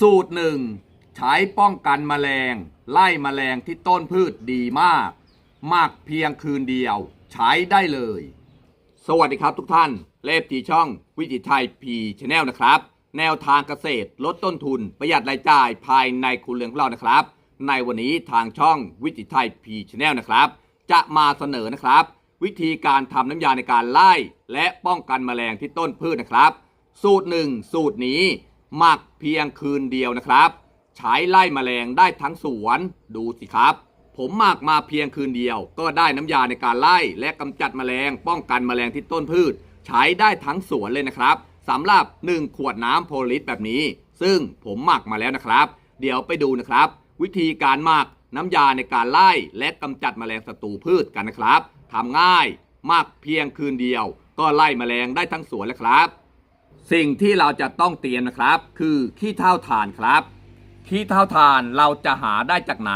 สูตรหนึ่งใช้ป้องกันแมลง ไล่แมลงที่ต้นพืชดีมาก มากเพียงคืนเดียว ใช้ได้เลย สวัสดีครับทุกท่าน เลฟทีช่องวิถีไทยพีชแนลนะครับ แนวทางเกษตรลดต้นทุนประหยัดรายจ่ายภายในครัวเรือนของเรานะครับ ในวันนี้ทางช่องวิถีไทยพีชแนลนะครับ จะมาเสนอนะครับ วิธีการทำน้ำยาในการไล่ และป้องกันแมลงที่ต้นพืชนะครับ สูตรหนึ่งสูตรนี้ หมักเพียงคืนเดียวนะครับ ใช้ไล่แมลงได้ทั้งสวนดูสิครับ ผมหมักมาเพียงคืนเดียว ก็ได้น้ำยาในการไล่และกำจัดแมลง ป้องกันแมลงที่ต้นพืช ใช้ได้ทั้งสวนเลยนะครับสำหรับ 1 ขวดน้ำโพลิตแบบนี้ ซึ่งผมหมักมาแล้วนะครับ เดี๋ยวไปดูนะครับ วิธีการหมักน้ำยาในการไล่และกำจัดแมลงศัตรูพืชกันนะครับทำง่ายหมักเพียงคืนเดียว ก็ไล่แมลงได้ทั้งสวนแล้วครับ สิ่งที่เราจะต้องเตรียมนะครับ คือขี้เถ้าถ่านครับขี้เถ้าถ่านเราจะหาได้จากไหน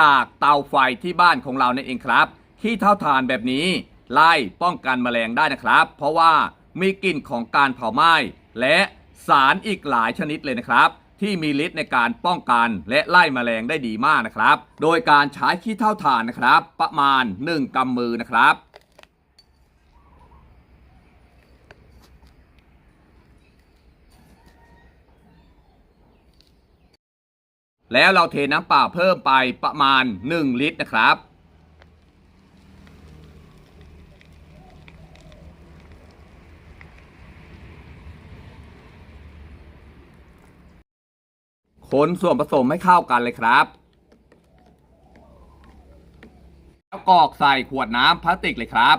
จากเตาไฟที่บ้านของเรานั่นเองครับขี้เถ้าถ่านแบบนี้ ไล่ป้องกันแมลงได้นะครับ เพราะว่ามีกลิ่นของการเผาไหม้และสารอีกหลายชนิดเลยนะครับ ที่มีฤทธิ์ในการป้องกันและไล่แมลงได้ดีมากนะครับ โดยการใช้ขี้เถ้าถ่านนะครับ ประมาณ 1กำมือนะครับ แล้วเราเทน้ำเปล่าเพิ่มไปประมาณ 1 ลิตรนะครับ คนส่วนผสมให้เข้ากันเลยครับ แล้วกรอกใส่ขวดน้ำพลาสติกเลยครับ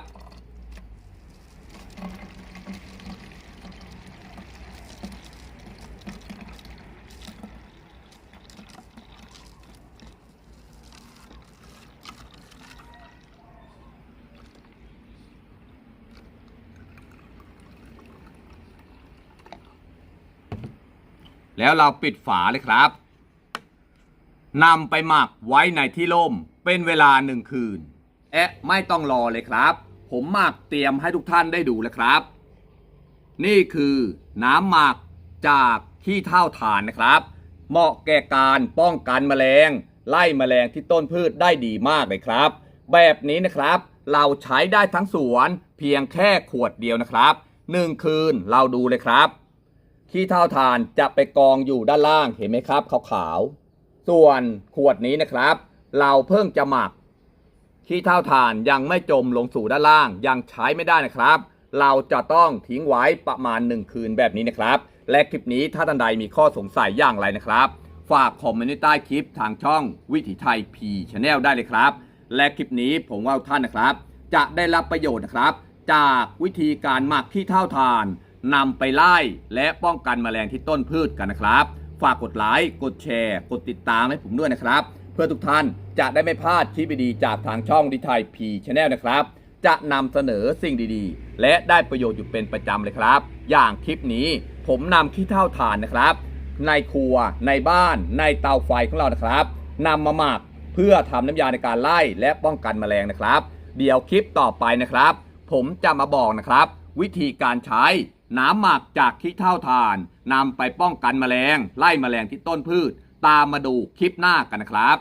แล้วเราปิดฝาเลยครับนำไปหมักไว้ในที่ร่มเป็นเวลาหนึ่งคืนแอะไม่ต้องรอเลยครับ ผมหมักเตรียมให้ทุกท่านได้ดูแล้วครับ นี่คือน้ำหมักจากขี้เถ้าถ่านนะครับ เหมาะแก่การป้องกันแมลง ไล่แมลงที่ต้นพืชได้ดีมากเลยครับ แบบนี้นะครับ เราใช้ได้ทั้งสวนเพียงแค่ขวดเดียวนะครับหนึ่งคืนเราดูเลยครับ ขี้เถ้าทานจะไปกองอยู่ด้านล่างเห็นไหมครับขาวๆส่วนขวดนี้นะครับ เราเพิ่งจะหมักขี้เถ้าทานยังไม่จมลงสู่ด้านล่าง ยังใช้ไม่ได้นะครับ เราจะต้องทิ้งไว้ประมาณ 1 คืนแบบนี้นะครับ และคลิปนี้ถ้าท่านใดมีข้อสงสัยอย่างไรนะครับ ฝากคอมเมนต์ใต้คลิปทางช่องวิถีไทยพีชแนลได้เลยครับ และคลิปนี้ผมว่าท่านนะครับ จะได้รับประโยชน์นะครับ จากวิธีการหมักขี้เถ้าทาน นำไปไล่และป้องกันแมลงที่ต้นพืชกันนะครับ ฝากกดไลค์กดแชร์ กดติดตามให้ผมด้วยนะครับ เพื่อทุกท่านจะได้ไม่พลาดคลิปดีๆจากทางช่องดิไทยพีชแนลนะครับ จะนำเสนอสิ่งดีๆ และได้ประโยชน์อยู่เป็นประจำเลยครับ อย่างคลิปนี้ผมนำขี้เถ้าถ่านนะครับ ในครัวในบ้าน ในเตาไฟของเรานะครับนำมาหมักเพื่อทำน้ำยาในการไล่และป้องกันแมลงนะครับ เดี๋ยวคลิปต่อไปนะครับ ผมจะมาบอกนะครับ วิธีการใช้ น้ำหมักจากขี้เถ้าถ่านนำไปป้องกันแมลง ไล่แมลงที่ต้นพืช ตามมาดูคลิปหน้ากันนะครับ